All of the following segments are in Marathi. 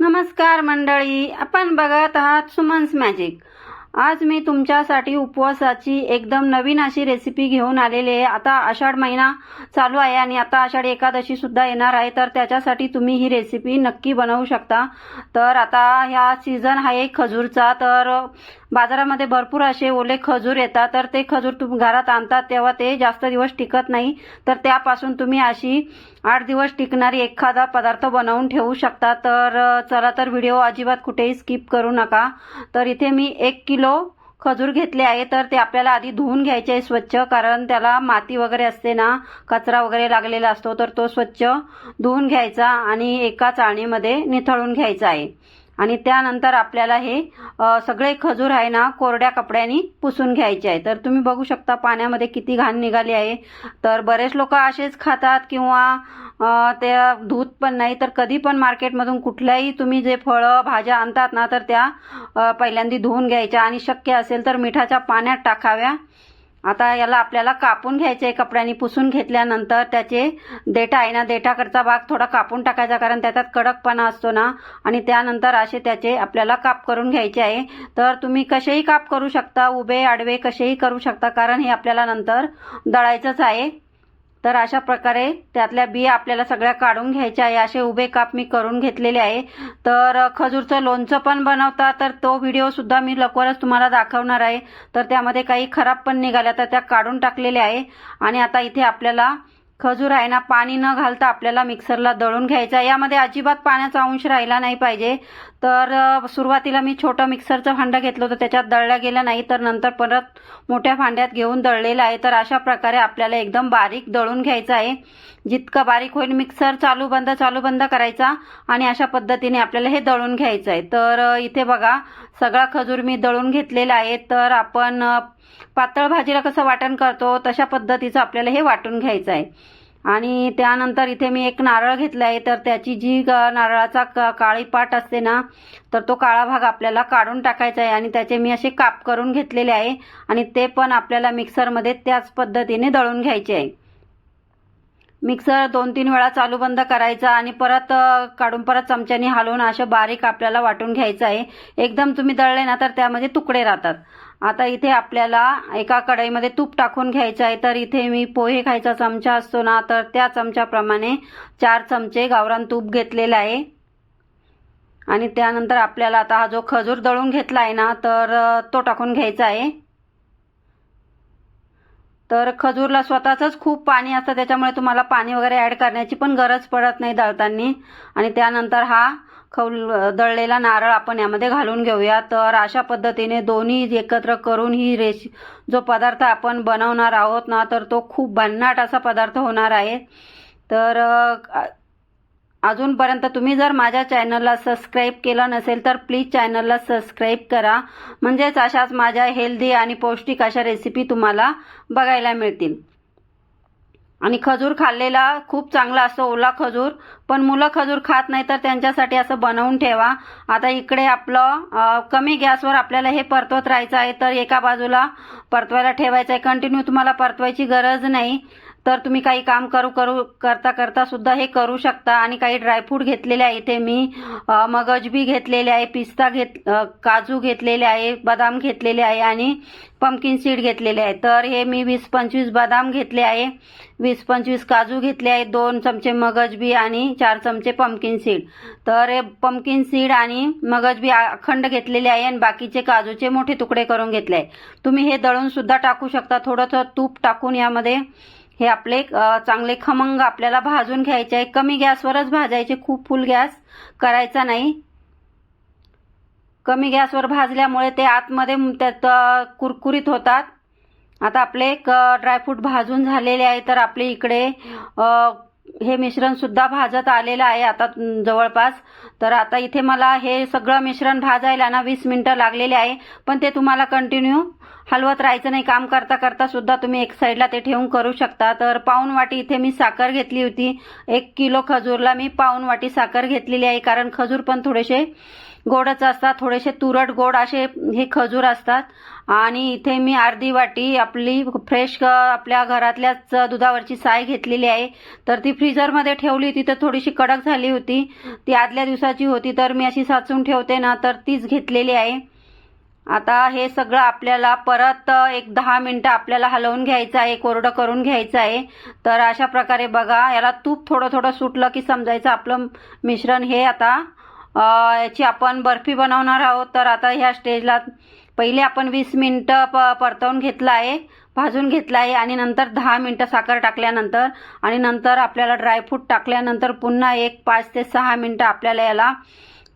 नमस्कार मंडळी आपण बघत आहात सुमन्स मॅजिक आज मी तुमच्यासाठी उपवासाची एकदम नवीन अशी रेसिपी घेऊन आलेली आहे. आता आषाढ महिना चालू आहे आणि आता आषाढ एकादशी सुद्धा येणार आहे तर त्याच्यासाठी तुम्ही ही रेसिपी नक्की बनवू शकता. तर आता ह्या सीझन आहे खजूरचा तर बाजारामध्ये भरपूर असे ओले खजूर येतात. तर ते खजूर तुम्ही घरात आणतात तेव्हा ते जास्त दिवस टिकत नाही. तर त्यापासून तुम्ही अशी आठ दिवस टिकणारी एखादा पदार्थ बनवून ठेवू शकता तर चला तर व्हिडिओ अजिबात कुठेही स्किप करू नका. तर इथे मी एक किलो खजूर घेतले आहे तर ते आपल्याला आधी धुवून घ्यायचे आहे स्वच्छ कारण त्याला माती वगैरे असते ना कचरा वगैरे लागलेला असतो तर तो स्वच्छ धुवून घ्यायचा आणि एका चाळणीमध्ये निथळून घ्यायचा आहे. आणि त्यानंतर आपल्याला हे सगळे खजूर आहे ना कोरड्या कपड्यांनी पुसून घ्यायचे आहे. तर तुम्ही बघू शकता पाण्यामध्ये किती घाण निघाली आहे. तर बरेच लोक असेच खातात किंवा ते धूत पण नाही. तर कधी पण मार्केटमधून कुठल्याही तुम्ही जे फळं भाज्या आणतात ना तर त्या पहिल्यांदा धुवून घ्यायच्या. आणि शक्य असेल तर मिठाच्या पाण्यात टाकाव्या. आता याला आपल्याला कापून घ्यायचे आहे कपड्याने पुसून घेतल्यानंतर त्याचे देठा आहे ना देठाकडचा भाग थोडा कापून टाकायचा कारण त्याच्यात कडकपणा असतो ना. आणि त्यानंतर असे त्याचे आपल्याला काप करून घ्यायचे आहे. तर तुम्ही कसेही काप करू शकता उभे आडवे कसेही करू शकता कारण हे आपल्याला नंतर दळायचंच आहे. तर अशा प्रकारे त्यातल्या बिया आपल्याला सगळ्या काढून घ्यायच्या आहे. असे उभे काप मी करून घेतलेले आहे. तर खजूरचं लोणचं पण बनवता तर तो व्हिडिओ सुद्धा मी लवकरच तुम्हाला दाखवणार आहे. तर त्यामध्ये काही खराब पण निघाल्या तर त्या काढून टाकलेल्या आहे. आणि आता इथे आपल्याला खजूर आहे ना पाणी न घालता आपल्याला मिक्सरला दळून घ्यायचा आहे. यामध्ये अजिबात पाण्याचा अंश राहिला नाही पाहिजे. तर सुरुवातीला मी छोटं मिक्सरचं भांडं घेतलं होतं त्याच्यात दळल्या गेलं नाही तर नंतर परत मोठ्या भांड्यात घेऊन दळलेलं आहे. तर अशा प्रकारे आपल्याला एकदम बारीक दळून घ्यायचं आहे. जितकं बारीक होईल मिक्सर चालू बंद चालू बंद करायचा आणि अशा पद्धतीने आपल्याला हे दळून घ्यायचं आहे. तर इथे बघा सगळा खजूर मी दळून घेतलेला आहे. तर आपण पातळ भाजीला कसं वाटण करतो तशा पद्धतीचं आपल्याला हे वाटून घ्यायचं आहे. आणि त्यानंतर इथे मी एक नारळ घेतला आहे तर त्याची जी नारळाचा क- काळी पाट असते ना तर तो काळा भाग आपल्याला काढून टाकायचा आहे आणि त्याचे मी असे काप करून घेतलेले आहे आणि ते पण आपल्याला मिक्सरमध्ये त्याच पद्धतीने दळून घ्यायचे आहे. मिक्सर दोन तीन वेळा चालू बंद करायचा आणि परत काढून परत चमच्याने हलवून असं बारीक आपल्याला वाटून घ्यायचं आहे. एकदम तुम्ही दळले ना तर त्यामध्ये तुकडे राहतात. आता इथे आपल्याला एका कढईमध्ये तूप टाकून घ्यायचं आहे. तर इथे मी पोहे खायचा चमचा असतो ना तर त्या चमच्याप्रमाणे चार चमचे गावरान तूप घेतलेलं आहे. आणि त्यानंतर आपल्याला आता हा जो खजूर दळून घेतला आहे ना तर तो टाकून घ्यायचा आहे. तर खजूरला स्वतःच खूप पाणी असतं त्याच्यामुळे तुम्हाला पाणी वगैरे ॲड करण्याची पण गरज पडत नाही दळताना. आणि त्यानंतर हा खौल दळलेला नारळ आपण यामध्ये घालून घेऊया. तर अशा पद्धतीने दोन्ही एकत्र करून ही रेश जो पदार्थ आपण बनवणार आहोत ना तर तो खूप भन्नाट असा पदार्थ होणार आहे. तर अजूनपर्यंत तुम्ही जर माझ्या चॅनलला सबस्क्राईब केलं नसेल तर प्लीज चॅनलला सबस्क्राईब करा. म्हणजेच अशाच माझ्या हेल्दी आणि पौष्टिक अशा रेसिपी तुम्हाला बघायला मिळतील. आणि खजूर खाल्लेला खूप चांगला असतो ओला खजूर. पण मुलं खजूर खात नाही तर त्यांच्यासाठी असं बनवून ठेवा. आता इकडे आपलं कमी गॅसवर आपल्याला हे परतवत राहायचं आहे तर एका बाजूला परतवायला ठेवायचं आहे कंटिन्यू तुम्हाला परतवायची गरज नाही. तर तुम्ही काही काम करू करू करता करता सुद्धा हे करू शकता. आणि काही ड्रायफ्रूट घेतलेले आहे इथे मी. मगजबी मगज बी घेतलेले आहे पिस्ता घेत काजू घेतलेले आहे बदाम घेतलेले आहे आणि पंपकिन सीड घेतलेले आहे. तर हे मी वीस पंचवीस बदाम घेतले आहे. वीस पंचवीस काजू घेतले आहे दोन चमचे मगज बी आणि चार चमचे पंपकिन सीड तर हे पंपकिन सीड आणि मगज बी अखंड घेतलेले आहे आणि बाकीचे काजूचे मोठे तुकडे करून घेतले आहे. तुम्ही हे दळून सुद्धा टाकू शकता. थोडंसं तूप टाकून यामध्ये हे आपले चांगले खमंग आपल्याला भाजून घ्यायचे आहे कमी गॅसवरच भाजायचे. खूप फुल गॅस करायचा नाही. कमी गॅसवर भाजल्यामुळे ते आतमध्ये त्यात कुरकुरीत होतात. आता आपले क- ड्रायफ्रूट भाजून झालेले आहे. तर आपले इकडे हे मिश्रण सुद्धा भाजत आलेलं आहे आता जवळपास. तर आता इथे मला हे सगळं मिश्रण भाजायला ना वीस मिनटं लागलेले आहे. पण ते तुम्हाला कंटिन्यू हलवत राहायचं नाही. काम करता करता सुद्धा तुम्ही एक साईडला ते ठेवून करू शकता. तर पाऊन वाटी इथे मी साखर घेतली होती. एक किलो खजूरला मी पाऊन वाटी साखर घेतलेली आहे. कारण खजूर पण थोडेसे गोडच असतात थोडेसे तुरट गोड असे हे खजूर असतात. आणि इथे मी अर्धी वाटी आपली फ्रेश आपल्या घरातल्याच दुधावरची साय घेतलेली आहे. तर ती फ्रीजरमध्ये ठेवली होती तर थोडीशी कडक झाली होती. ती आदल्या दिवसाची होती तर मी अशी साचून ठेवते ना तर तीच घेतलेली आहे. आता हे सगळं आपल्याला परत एक दहा मिनटं आपल्याला हलवून घ्यायचं आहे कोरडं करून घ्यायचं आहे. तर अशा प्रकारे बघा याला तूप थोडं थोडं सुटलं की समजायचं आपलं मिश्रण हे आता याची आपण बर्फी बनवणार आहोत. तर आता ह्या स्टेजला पहिले आपण वीस मिनटं प परतवून घेतलं आहे भाजून घेतलं आहे आणि नंतर दहा मिनटं साखर टाकल्यानंतर आणि नंतर आपल्याला ड्रायफ्रूट टाकल्यानंतर पुन्हा एक पाच ते सहा मिनटं आपल्याला याला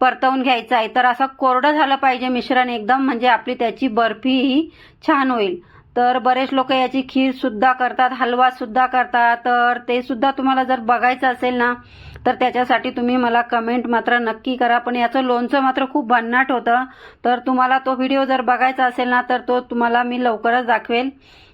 परतवून घ्यायचं आहे. तर असं कोरडं झालं पाहिजे मिश्रण एकदम म्हणजे आपली त्याची बर्फी ही छान होईल. तर बरेच लोक याची खीर सुद्धा करतात हलवा सुद्धा करतात. तर ते सुद्धा तुम्हाला जर बघायचं असेल ना तर त्याच्यासाठी तुम्ही मला कमेंट मात्र नक्की करा. पण याचं लोणचं मात्र खूप भन्नाट होतं. तर तुम्हाला तो व्हिडिओ जर बघायचा असेल ना तर तो तुम्हाला मी लवकरच दाखवेल.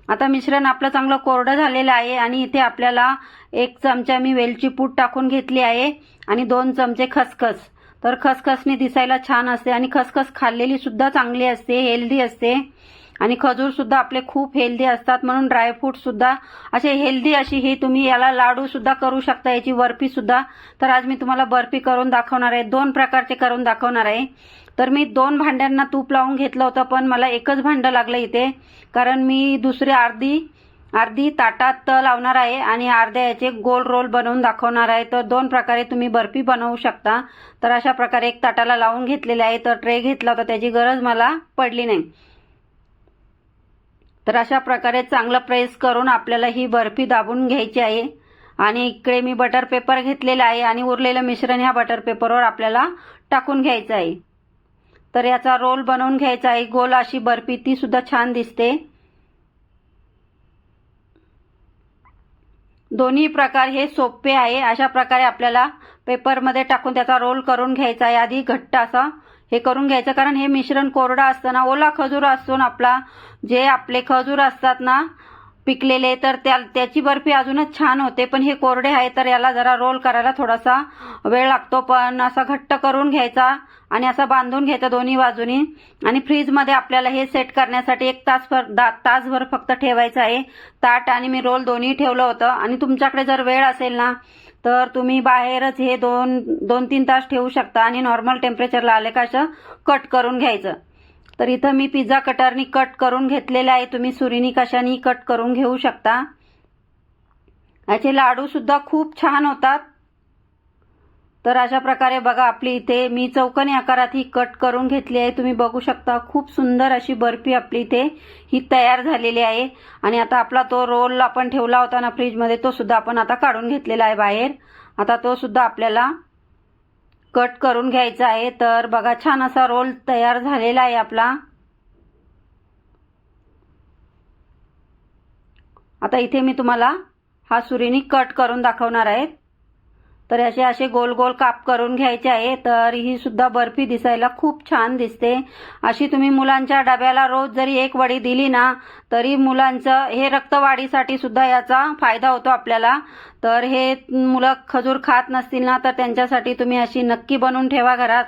आता मिश्रण आपलं चांगलं कोरडं झालेलं आहे आणि इथे आपल्याला एक चमचा मी वेलची पूड टाकून घेतली आहे आणि दोन चमचे खसखस. तर खसखसने दिसायला छान असते आणि खसखस खाल्लेली सुद्धा चांगली असते हेल्दी असते. आणि खजूर सुद्धा आपले खूप हेल्दी असतात. म्हणून ड्रायफ्रूट सुद्धा असे हेल्दी अशी ही तुम्ही याला लाडू सुद्धा करू शकता. याची बर्फी सुद्धा. तर आज मी तुम्हाला बर्फी करून दाखवणार आहे. दोन प्रकारचे करून दाखवणार आहे. तर मी दोन भांड्यांना तूप लावून घेतलं होतं पण मला एकच भांडं लागलं इथे. कारण मी दुसरी अर्धी अर्धी ताटात लावणार आहे आणि अर्ध्या याचे गोल रोल बनवून दाखवणार आहे. तर दोन प्रकारे तुम्ही बर्फी बनवू शकता. तर अशा प्रकारे एक ताटाला लावून घेतलेले आहे. तर ट्रे घेतला होता. त्याची गरज मला पडली नाही. तर अशा प्रकारे चांगलं प्रेस करून आपल्याला ही बर्फी दाबून घ्यायची आहे. आणि इकडे मी बटर पेपर घेतलेला आहे आणि उरलेलं मिश्रण ह्या बटर पेपरवर आपल्याला टाकून घ्यायचं आहे. तर याचा रोल बनवून घ्यायचा आहे. गोल अशी बर्फी ती सुद्धा छान दिसते. दोन्ही प्रकार हे सोपे आहे. अशा प्रकारे आपल्याला पेपरमध्ये टाकून त्याचा रोल करून घ्यायचा आहे. आधी घट्ट असा हे करून घ्यायचं कारण हे मिश्रण कोरडं असतं ना ओला खजूर असतो ना आपला जे आपले खजूर असतात ना पिकलेले तर त्या त्याची बर्फी अजूनच छान होते पण हे कोरडे आहे तर याला जरा रोल करायला थोडासा वेळ लागतो पण असा घट्ट करून घ्यायचा आणि असा बांधून घ्यायचा दोन्ही बाजूनी. आणि फ्रीजमध्ये आपल्याला हे सेट करण्यासाठी एक तासभर दा तासभर फक्त ठेवायचं आहे. ताट आणि मी रोल दोन्ही ठेवलं होतं. आणि तुमच्याकडे जर वेळ असेल ना तर तुम्ही बाहेरच हे दोन दोन तीन तास ठेवू शकता आणि नॉर्मल टेम्परेचरला आले का असं कट करून घ्यायचं. तर इथं मी पिझ्झा कटरनी कट करून घेतलेले आहे. तुम्ही सुरीनी कशानी कट करून घेऊ शकता. याचे लाडूसुद्धा खूप छान होतात. तर अशा प्रकारे बघा आपली इथे मी चौकनी आकारात ही कट करून घेतली आहे. तुम्ही बघू शकता खूप सुंदर अशी बर्फी आपली इथे ही तयार झालेली आहे. आणि आता आपला तो रोल आपण ठेवला होता ना फ्रीजमध्ये तो सुद्धा आपण आता काढून घेतलेला आहे बाहेर. आता तो सुद्धा आपल्याला कट करून घ्यायचा आहे. तर बघा छान असा रोल तयार झालेला आहे आपला. आता इथे मी तुम्हाला हा सुरीनी कट करून दाखवणार आहे. तर असे असे गोल गोल काप करून घ्यायचे आहे. तर ही सुद्धा बर्फी दिसायला खूप छान दिसते. अशी तुम्ही मुलांच्या डब्याला रोज जरी एक वडी दिली ना तरी मुलांचं हे रक्तवाढीसाठी सुद्धा याचा फायदा होतो आपल्याला. तर हे मुलं खजूर खात नसतील ना तर त्यांच्यासाठी तुम्ही अशी नक्की बनवून ठेवा घरात.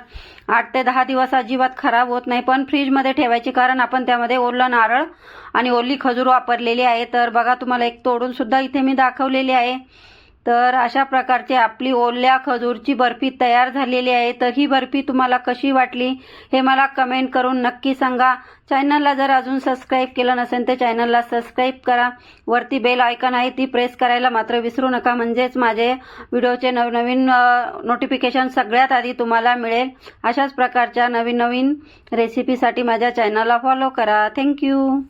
आठ ते दहा दिवस अजिबात खराब होत नाही पण फ्रीजमध्ये ठेवायची कारण आपण त्यामध्ये ओलं नारळ आणि ओली खजूर वापरलेली आहे. तर बघा तुम्हाला एक तोडून सुद्धा इथे मी दाखवलेली आहे. तर अशा प्रकारची आपली ओल्या खजूरची बर्फी तयार झालेली आहे. तर ही बर्फी तुम्हाला कशी वाटली हे मला कमेंट करून नक्की सांगा. चॅनलला जर अजून सबस्क्राईब केलं नसेल तर चॅनलला सबस्क्राईब करा. वरती बेल आयकन आहे ती प्रेस करायला मात्र विसरू नका. म्हणजेच माझे व्हिडिओचे नवनवीन नोटिफिकेशन सगळ्यात आधी तुम्हाला मिळेल. अशाच प्रकारच्या नवीन नवीन रेसिपीसाठी माझ्या चॅनलला फॉलो करा. थँक्यू